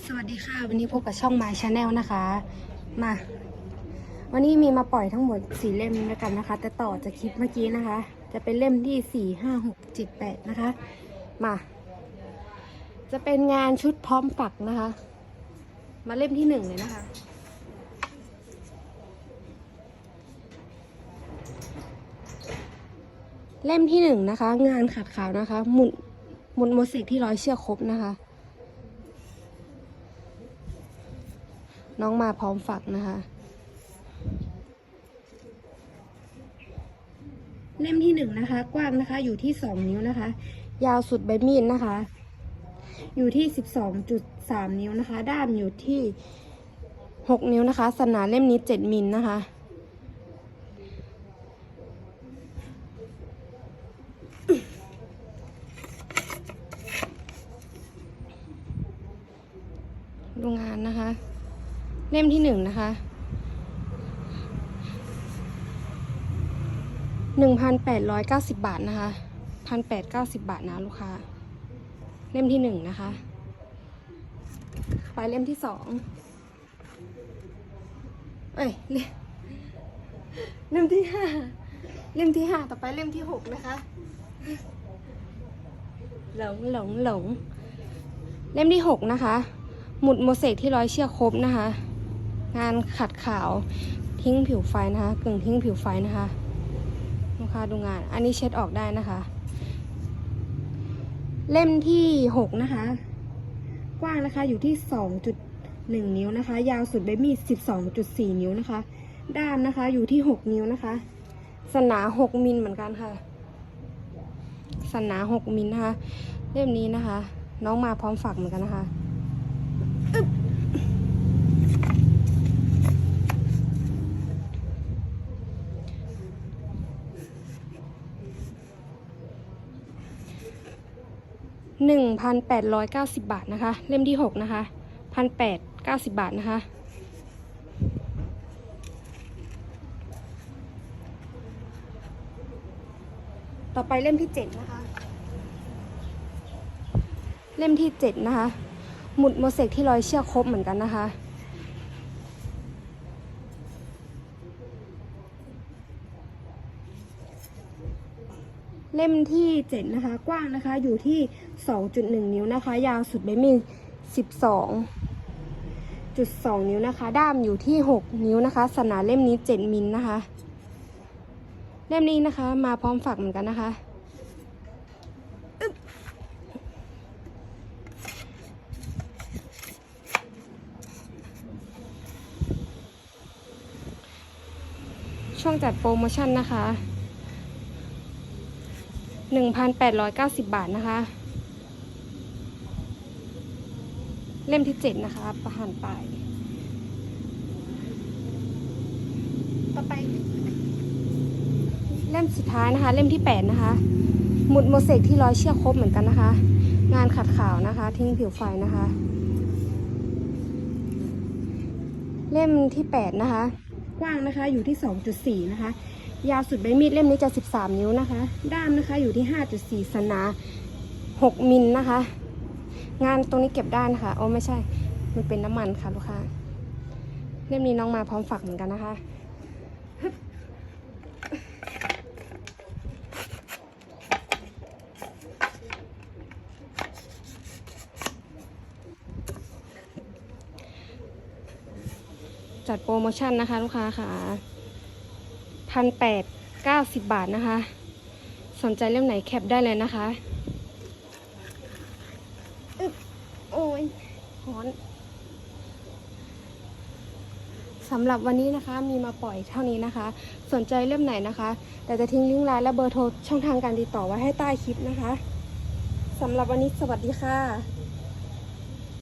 สวัสดีค่ะ วันนี้พบกับช่อง My Channel นะคะ มา วันนี้มีมาปล่อยทั้งหมดสี่เล่มด้วยกันนะคะ แต่ต่อจากคลิปเมื่อกี้นะคะ จะเป็นเล่มที่สี่ห้าหกเจ็ดแปดนะคะ มา จะเป็นงานชุดพร้อมปักนะคะ มาเล่มที่หนึ่งเลยนะคะเล่มที่หนึ่งนะคะ งานขัดขาวนะคะ หมุนหมุนโมเสกที่ร้อยเชือกครบนะคะ น้องมาพร้อมฝักนะคะ เล่มที่หนึ่งนะคะ กว้างนะคะ อยู่ที่สองนิ้วนะคะ ยาวสุดใบมีดนะคะ อยู่ที่สิบสองจุดสามนิ้วนะคะ ด้ามอยู่ที่หกนิ้วนะคะ สนาเล่มนี้เจ็ดมิลนะคะโรงงานนะคะ เล่มที่หนึ่งนะคะหนึ่งพันแปดร้อยเก้าสิบบาทนะคะพันแปดเก้าสิบบาทนะลูกค้า เล่มที่หนึ่งนะคะ ไปเล่มที่สองเอ้ยเล่มเล่มที่ห้าเล่มที่ห้าต่อไปเล่มที่หกนะคะ หลงหลงหลง เล่มที่หกนะคะ หมุดโมเสกที่ร้อยเชือกครบนะคะ งานขัดขาวทิ้งผิวไฟนะคะกึ่งทิ้งผิวไฟนะคะลูกค้าดูงาน อันนี้เช็ดออกได้นะคะ เล่มที่หกนะคะ กว้างนะคะอยู่ที่สองจุดหนึ่งนิ้วนะคะ ยาวสุดเบบี้สิบสองจุดสี่นิ้วนะคะ ด้ามนะคะอยู่ที่หกนิ้วนะคะ สนาหกมิลเหมือนกันค่ะ สนาหกมิลนะคะ เล่มนี้นะคะ น้องมาพร้อมฝักเหมือนกันนะคะอึ๊บ 1,890 บาทนะคะ เล่มที่ 6 นะคะ 1,890 บาทนะคะ ต่อไปเล่มที่ 7 นะคะ เล่มที่ 7 นะคะ หมุดโมเสกที่ร้อยเชือกครบเหมือนกันนะคะ เล่มที่เจ็ดนะคะ กว้างนะคะอยู่ที่สองจุดหนึ่งนิ้วนะคะ ยาวสุดใบมีดสิบสองจุดสองนิ้วนะคะ ด้ามอยู่ที่หกนิ้วนะคะสนาเล่มนี้เจ็ดมิลนะคะ เล่มนี้นะคะมาพร้อมฝักเหมือนกันนะคะช่วงจัดโปรโมชั่นนะคะ 1,890 บาทนะคะ เล่มที่ 7 นะคะ ประหารปลายต่อไป เล่มสุดท้ายนะคะ เล่มที่ 8 นะคะ หมุดโมเสกที่ร้อยเชือกครบเหมือนกันนะคะ งานขัดขาวนะคะ ทิ้งผิวไฟนะคะ เล่มที่ 8 นะคะ กว้างนะคะอยู่ที่ 2.4 นะคะ ยาวสุดใบมีดเล่มนี้จะ 13 นิ้วนะคะ ด้ามนะคะอยู่ที่ 5.4สนา6มิลนะคะ งานตรงนี้เก็บได้นะคะโอ้ไม่ใช่ มันเป็นน้ำมันค่ะลูกค้า เล่มนี้น้องมาพร้อมฝักเหมือนกันนะคะจัดโปรโมชั่นนะคะ ลูกค้าค่ะ พันแปดเก้าสิบบาทนะคะ สนใจเล่มไหนแคปได้เลยนะคะอึ๊บโอ้ยร้อนสำหรับวันนี้นะคะมีมาปล่อยเท่านี้นะคะ สนใจเล่มไหนนะคะแต่จะทิ้งลิงก์ไลน์และเบอร์โทรช่องทางการติดต่อไว้ให้ใต้คลิปนะคะสำหรับวันนี้สวัสดีค่ะ